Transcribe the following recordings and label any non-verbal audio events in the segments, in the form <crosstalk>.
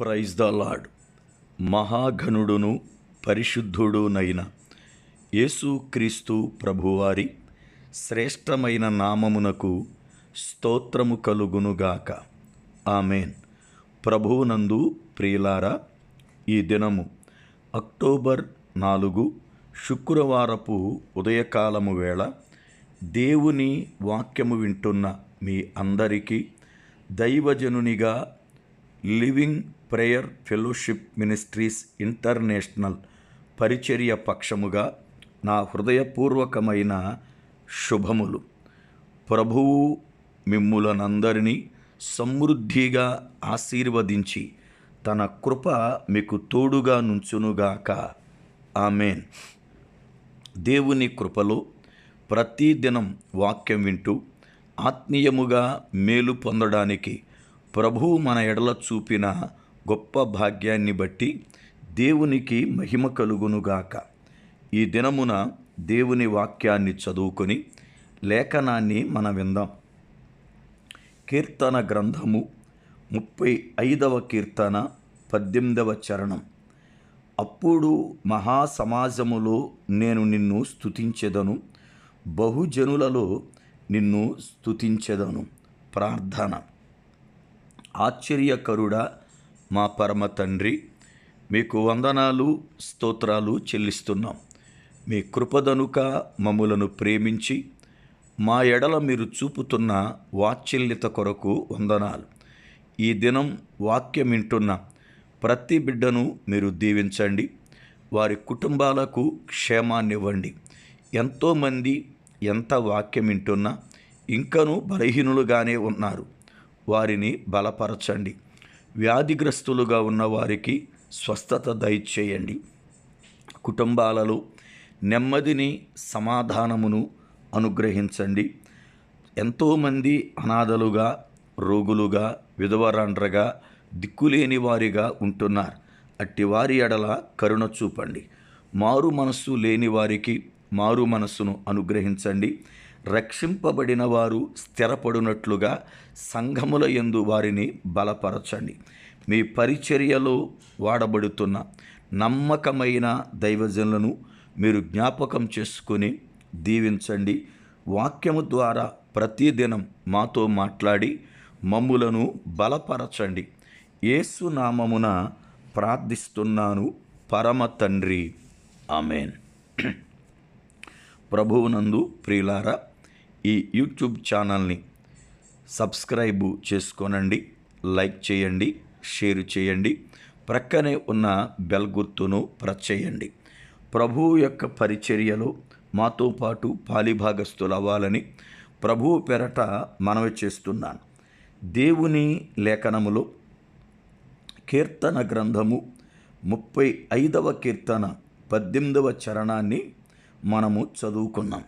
Praise the Lord మహాఘనుడును పరిశుద్ధుడునైన యేసుక్రీస్తు ప్రభువారి శ్రేష్టమైన నామమునకు స్తోత్రము కలుగునుగాక. ఆమెన్. ప్రభువునందు ప్రియులారా ఈ దినము అక్టోబర్ నాలుగు శుక్రవారపు ఉదయకాలము వేళ దేవుని వాక్యము వింటున్న మీ అందరికీ దైవజనునిగా living prayer fellowship ministries international పరిచర్య పక్షముగా నా హృదయపూర్వకమైన శుభములు. ప్రభువు మిమ్ములనందరినీ సమృద్ధిగా ఆశీర్వదించి తన కృప మీకు తోడుగా నుంచునుగాక. ఆమెన్. దేవుని కృపలో ప్రతిదినం వాక్యం వింటూ ఆత్మీయముగా మేలు పొందడానికి ప్రభువు మన ఎడల చూపిన గొప్ప భాగ్యాన్ని బట్టి దేవునికి మహిమ కలుగునుగాక ఈ దినమున దేవుని వాక్యాన్ని చదువుకొని లేఖనాన్ని మన విందాం. కీర్తన గ్రంథము ముప్పై ఐదవ కీర్తన పద్దెనిమిదవ చరణం. అప్పుడు మహాసమాజములో నేను నిన్ను స్థుతించెదను బహుజనులలో నిన్ను స్థుతించెదను ప్రార్థన. ఆశ్చర్యకరుడా మా పరమ తండ్రి మీకు వందనాలు స్తోత్రాలు చెల్లిస్తున్నాం. మీ కృపదనుక మమ్ములను ప్రేమించి మా ఎడల మీరు చూపుతున్న వాత్సల్యత కొరకు వందనాలు. ఈ దినం వాక్యం వింటున్న ప్రతి బిడ్డను మీరు దీవించండి. వారి కుటుంబాలకు క్షేమాన్నివ్వండి. ఎంతోమంది ఎంత వాక్యం వింటున్నా ఇంకనూ బలహీనులుగానే ఉన్నారు. వారిని బలపరచండి. వ్యాధిగ్రస్తులుగా ఉన్న వారికి స్వస్థత దయచేయండి. కుటుంబాలలో నెమ్మదిని సమాధానమును అనుగ్రహించండి. ఎంతోమంది అనాథలుగా రోగులుగా విధవరాండ్రగా దిక్కులేని వారిగా ఉంటున్నారు. అట్టి వారి ఎడల కరుణ చూపండి. మారు మనస్సు లేని వారికి మారు మనస్సును అనుగ్రహించండి. రక్షింపబడిన వారు స్థిరపడినట్లుగా సంఘముల యందు వారిని బలపరచండి. మీ పరిచర్యలో వాడబడుతున్న నమ్మకమైన దైవజనులను మీరు జ్ఞాపకం చేసుకొని దీవించండి. వాక్యము ద్వారా ప్రతిదినం మాతో మాట్లాడి మమ్ములను బలపరచండి. ఏసునామమున ప్రార్థిస్తున్నాను. పరమ తండ్రి. ఆమెన్. <clears throat> ప్రభువునందు ప్రియులారా ఈ యూట్యూబ్ ఛానల్ని సబ్స్క్రైబ్ చేసుకోనండి లైక్ చేయండి షేర్ చేయండి ప్రక్కనే ఉన్న బెల్ గుర్తును ప్రెస్ చేయండి. ప్రభువు యొక్క పరిచర్యలో మాతో పాటు పాలిభాగస్తులు అవ్వాలని ప్రభువు పెరట మనవి చేస్తున్నాను. దేవుని లేఖనములో కీర్తన గ్రంథము ముప్పై ఐదవ కీర్తన పద్దెనిమిదవ చరణాన్ని మనము చదువుకున్నాం.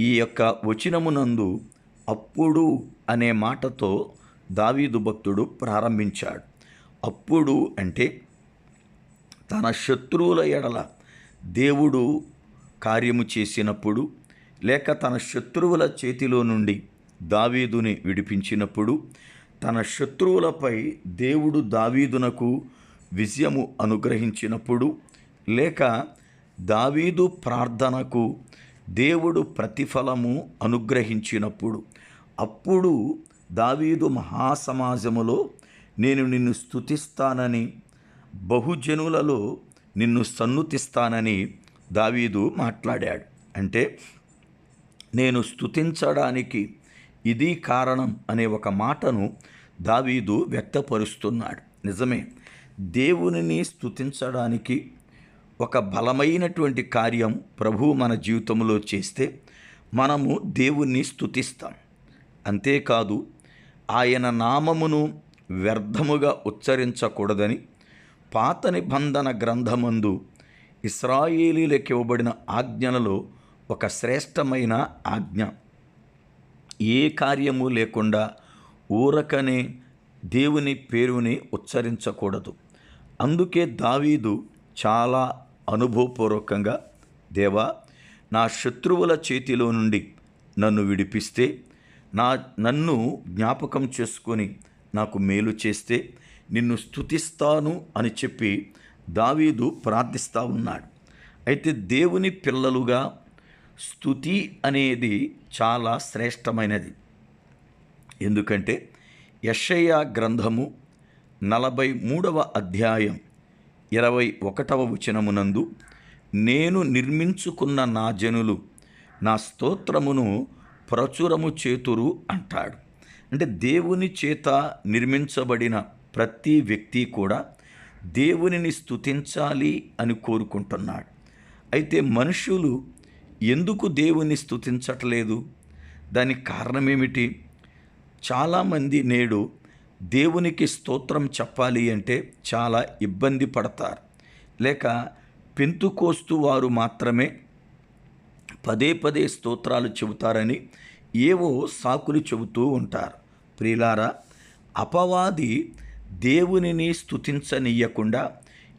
ఈ యొక్క వచనమునందు అప్పుడు అనే మాటతో దావీదు భక్తుడు ప్రారంభించాడు. అప్పుడు అంటే తన శత్రువుల ఎడల దేవుడు కార్యము చేసినప్పుడు లేక తన శత్రువుల చేతిలో నుండి దావీదుని విడిపించినప్పుడు తన శత్రువులపై దేవుడు దావీదునకు విజయము అనుగ్రహించినప్పుడు లేక దావీదు ప్రార్థనకు దేవుడు ప్రతిఫలము అనుగ్రహించినప్పుడు అప్పుడు దావీదు మహాసమాజములో నేను నిన్ను స్థుతిస్తానని బహుజనులలో నిన్ను సన్నుతిస్తానని దావీదు మాట్లాడాడు. అంటే నేను స్థుతించడానికి ఇది కారణం అనే ఒక మాటను దావీదు వ్యక్తపరుస్తున్నాడు. నిజమే దేవునిని స్థుతించడానికి ఒక బలమైనటువంటి కార్యం ప్రభువు మన జీవితంలో చేస్తే మనము దేవుణ్ణి స్తుతిస్తాం. అంతేకాదు ఆయన నామమును వ్యర్థముగా ఉచ్చరించకూడదని పాత నిబంధన గ్రంథమందు ఇస్రాయేలీలకు ఇవ్వబడిన ఆజ్ఞలలో ఒక శ్రేష్టమైన ఆజ్ఞ. ఏ కార్యము లేకుండా ఊరకనే దేవుని పేరుని ఉచ్చరించకూడదు. అందుకే దావీదు చాలా అనుభవపూర్వకంగా దేవా నా శత్రువుల చేతిలో నుండి నన్ను విడిపిస్తే నా నన్ను జ్ఞాపకం చేసుకొని నాకు మేలు చేస్తే నిన్ను స్థుతిస్తాను అని చెప్పి దావీదు ప్రార్థిస్తూ ఉన్నాడు. అయితే దేవుని పిల్లలుగా స్థుతి అనేది చాలా శ్రేష్టమైనది. ఎందుకంటే యషయ గ్రంథము నలభై మూడవ అధ్యాయం ఇరవై ఒకటవ వచనమునందు నేను నిర్మించుకున్న నా జనులు నా స్తోత్రమును ప్రచురము చేతురు అంటాడు. అంటే దేవుని చేత నిర్మించబడిన ప్రతి వ్యక్తి కూడా దేవునిని స్థుతించాలి అని కోరుకుంటున్నాడు. అయితే మనుషులు ఎందుకు దేవుని స్థుతించట్లేదు దానికి కారణమేమిటి? చాలామంది నేడు దేవునికి స్తోత్రం చెప్పాలి అంటే చాలా ఇబ్బంది పడతారు. లేక పెంతుకోస్తు వారు మాత్రమే పదే పదే స్తోత్రాలు చెబుతారని ఏవో సాకులు చెబుతూ ఉంటారు. ప్రియులారా అపవాది దేవునిని స్థుతించనీయకుండా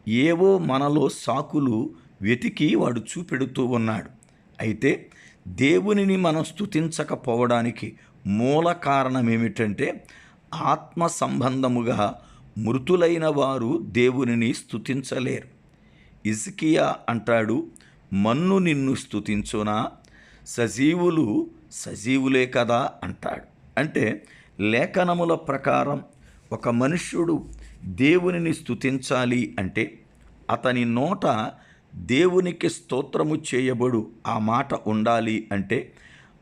ఏవో మనలో సాకులు వెతికి వాడు చూపెడుతూ ఉన్నాడు. అయితే దేవునిని మనం స్తుతించకపోవడానికి మూల కారణం ఏమిటంటే ఆత్మ సంబంధముగా మృతులైన వారు దేవునిని స్థుతించలేరు ఇజ్కియా అంటాడు మన్ను నిన్ను స్థుతించునా సజీవులు సజీవులే కదా అంటాడు. అంటే లేఖనముల ప్రకారం ఒక మనుష్యుడు దేవునిని స్థుతించాలి అంటే అతని నోట దేవునికి స్తోత్రము చేయబడు ఆ మాట ఉండాలి అంటే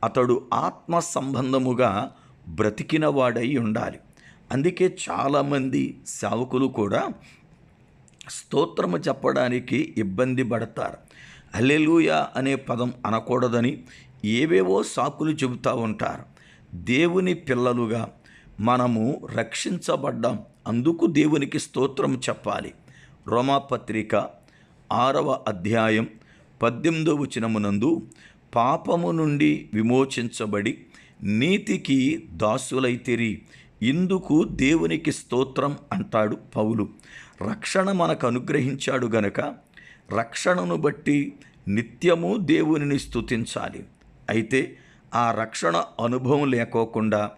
అతడు ఆత్మ సంబంధముగా బ్రతికినవాడై ఉండాలి. అందుకే చాలామంది సేవకులు కూడా స్తోత్రము చెప్పడానికి ఇబ్బంది పడతారు. అల్లెలుయ అనే పదం అనకూడదని ఏవేవో సాకులు చెబుతూ ఉంటారు. దేవుని పిల్లలుగా మనము రక్షించబడ్డాం. అందుకు దేవునికి స్తోత్రం చెప్పాలి. రోమాపత్రిక ఆరవ అధ్యాయం పద్దెనిమిదో వచనమునందు పాపము నుండి విమోచించబడి నీతికి దాసులైతిరి ఇందుకు దేవునికి స్తోత్రం అంటాడు పౌలు. రక్షణ మనకు అనుగ్రహించాడు గనక రక్షణను బట్టి నిత్యము దేవునిని స్థుతించాలి అయితే ఆ రక్షణ అనుభవం లేకోకుండా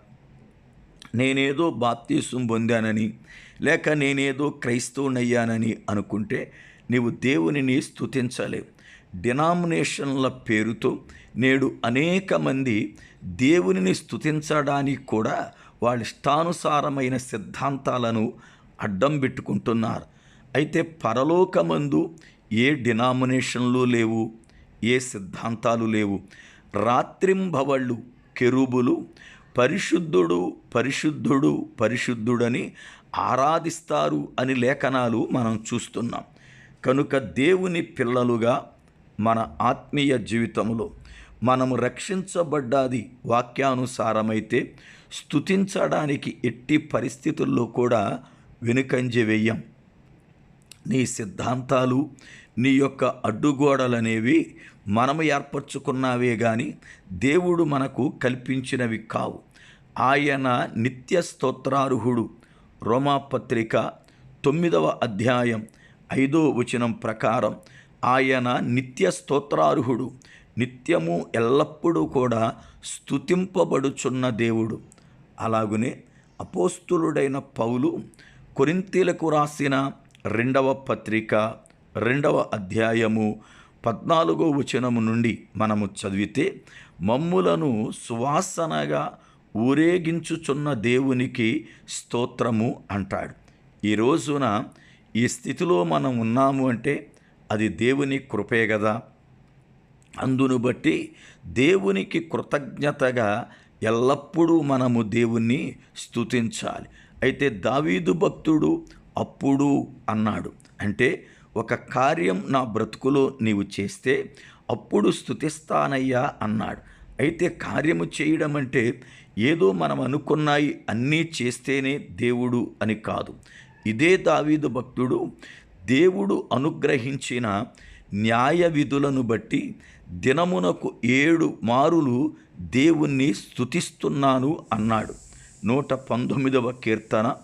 నేనేదో బాప్తీసం పొందానని లేక నేనేదో క్రైస్తవునయ్యానని అనుకుంటే నీవు దేవునిని స్తుతించలేవు. డినామినేషన్ల పేరుతో నేడు అనేక మంది దేవునిని స్థుతించడానికి కూడా వాళ్ళ ఇష్టానుసారమైన సిద్ధాంతాలను అడ్డం పెట్టుకుంటున్నారు. అయితే పరలోకమందు ఏ డినామినేషన్లు లేవు ఏ సిద్ధాంతాలు లేవు. రాత్రింబవళ్ళు కెరుబులు పరిశుద్ధుడు పరిశుద్ధుడు పరిశుద్ధుడని ఆరాధిస్తారు అని లేఖనాలు మనం చూస్తున్నాం. కనుక దేవుని పిల్లలుగా మన ఆత్మీయ జీవితంలో మనము రక్షించబడ్డాది వాక్యానుసారమైతే స్తుతించడానికి ఎట్టి పరిస్థితుల్లో కూడా వెనుకంజ వెయ్యం నీ సిద్ధాంతాలు నీ యొక్క అడ్డుగోడలనేవి మనము ఏర్పరచుకున్నావే కానీ దేవుడు మనకు కల్పించినవి కావు. ఆయన నిత్య స్తోత్రార్హుడు. రోమాపత్రిక తొమ్మిదవ అధ్యాయం ఐదో వచనం ప్రకారం ఆయన నిత్య స్తోత్రార్హుడు. నిత్యము ఎల్లప్పుడూ కూడా స్తుతింపబడుచున్న దేవుడు. అలాగునే అపోస్తులుడైన పౌలు కొరింతీలకు రాసిన రెండవ పత్రిక రెండవ అధ్యాయము పద్నాలుగో వచనము నుండి మనము చదివితే మమ్ములను సువాసనగా ఊరేగించుచున్న దేవునికి స్తోత్రము అంటాడు. ఈ రోజున ఈ స్థితిలో మనం ఉన్నాము అంటే అది దేవుని కృపే కదా. అందును బట్టి దేవునికి కృతజ్ఞతగా ఎల్లప్పుడూ మనము దేవుణ్ణి స్థుతించాలి అయితే దావీదు భక్తుడు అప్పుడు అన్నాడు అంటే ఒక కార్యం నా బ్రతుకులో నీవు చేస్తే అప్పుడు స్తుతిస్తానయ్యా అన్నాడు. అయితే కార్యము చేయడం అంటే ఏదో మనం అనుకున్నాయి అన్నీ చేస్తేనే దేవుడు అని కాదు. ఇదే దావీదు భక్తుడు దేవుడు అనుగ్రహించిన న్యాయ విధులను బట్టి దినమునకు ఏడు మారులు దేవుణ్ణి స్థుతిస్తున్నాను అన్నాడు. నూట పంతొమ్మిదవ కీర్తన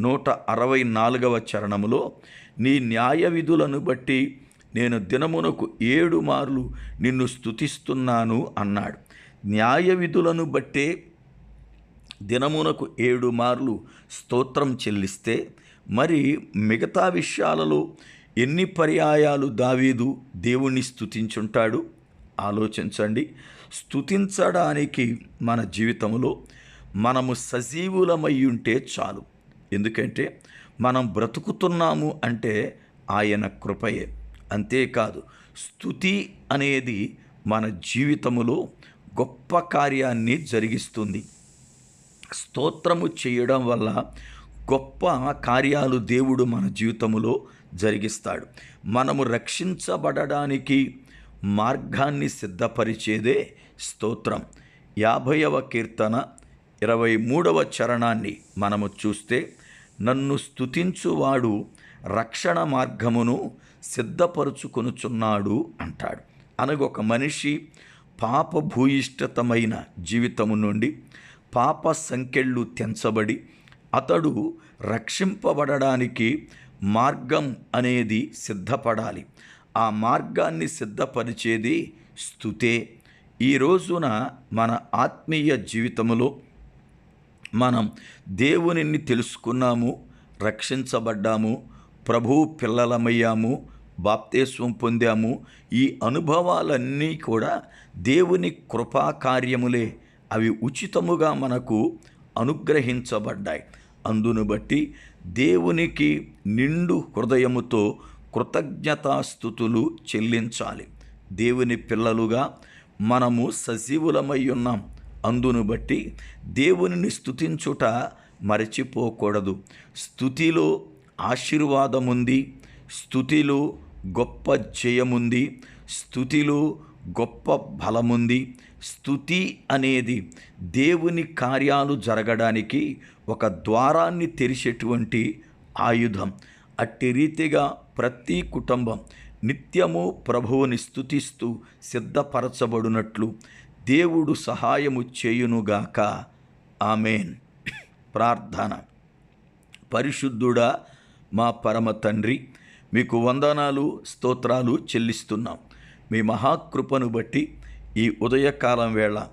నూట అరవై నాలుగవ చరణములో నీ న్యాయ విధులను బట్టి నేను దినమునకు ఏడు మార్లు నిన్ను స్థుతిస్తున్నాను అన్నాడు. న్యాయ విధులను బట్టే దినమునకు ఏడు మార్లు స్తోత్రం చెల్లిస్తే మరి మిగతా విషయాలలో ఎన్ని పర్యాయాలు దావీదు దేవుణ్ణి స్థుతించుంటాడు ఆలోచించండి. స్థుతించడానికి మన జీవితంలో మనము సజీవులమై ఉంటే చాలు. ఎందుకంటే మనం బ్రతుకుతున్నాము అంటే ఆయన కృపయే. అంతేకాదు స్థుతి అనేది మన జీవితములో గొప్ప కార్యాన్ని జరిగిస్తుంది. స్తోత్రము చేయడం వల్ల గొప్ప కార్యాలు దేవుడు మన జీవితంలో జరిగిస్తాడు. మనము రక్షించబడడానికి మార్గాన్ని సిద్ధపరిచేదే స్తోత్రం. యాభైవ కీర్తన ఇరవై మూడవ చరణాన్ని మనము చూస్తే నన్ను స్థుతించువాడు రక్షణ మార్గమును సిద్ధపరుచుకొనుచున్నాడు అంటాడు. అనగా ఒక మనిషి పాపభూయిష్టతమైన జీవితము నుండి పాప సంకెళ్ళు తెంచబడి అతడు రక్షింపబడడానికి మార్గం అనేది సిద్ధపడాలి. ఆ మార్గాన్ని సిద్ధపరిచేది స్థుతే. ఈ రోజున మన ఆత్మీయ జీవితంలో మనం దేవునిని తెలుసుకున్నాము రక్షించబడ్డాము ప్రభు పిల్లలమయ్యాము బాప్తేస్వం పొందాము. ఈ అనుభవాలన్నీ కూడా దేవుని కృపా కార్యములే. అవి ఉచితముగా మనకు అనుగ్రహించబడ్డాయి. అందును బట్టి దేవునికి నిండు హృదయముతో కృతజ్ఞతాస్థుతులు చెల్లించాలి. దేవుని పిల్లలుగా మనము సజీవులమై ఉన్నాం. అందును బట్టి దేవునిని స్థుతించుట మరచిపోకూడదు. స్థుతిలో ఆశీర్వాదముంది స్థుతిలో గొప్ప జయముంది స్థుతిలో గొప్ప బలముంది. స్థుతి అనేది దేవుని కార్యాలు జరగడానికి ఒక ద్వారాన్ని తెరిచేటువంటి ఆయుధం. అట్టి రీతిగా ప్రతి కుటుంబం నిత్యము ప్రభువుని స్తుతిస్తూ సిద్ధపరచబడినట్లు దేవుడు సహాయము చేయునుగాక. ఆమెన్. ప్రార్థన. పరిశుద్ధుడా మా పరమ తండ్రి మీకు వందనాలు స్తోత్రాలు చెల్లిస్తున్నాం. మీ మహాకృపను బట్టి ఈ ఉదయకాలం వేళ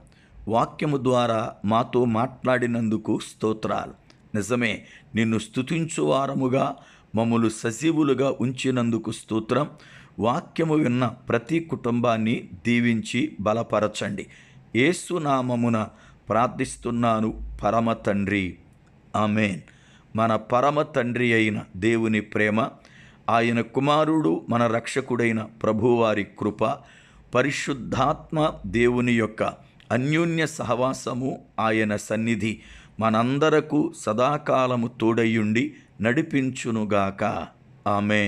వాక్యము ద్వారా మాతో మాట్లాడినందుకు స్తోత్రాలు. నిజమే నిన్ను స్థుతించువారముగా మమ్మలు సజీవులుగా ఉంచినందుకు స్తోత్రం. వాక్యము విన్న ప్రతి కుటుంబాన్ని దీవించి బలపరచండి. ఏసునామమున ప్రార్థిస్తున్నాను పరమ తండ్రి. ఆమెన్. మన పరమ తండ్రి అయిన దేవుని ప్రేమ ఆయన కుమారుడు మన రక్షకుడైన ప్రభువారి కృప పరిశుద్ధాత్మ దేవుని యొక్క అన్యోన్య సహవాసము ఆయన సన్నిధి మనందరకు సదాకాలము తోడయ్యుండి నడిపించునుగాక. ఆమె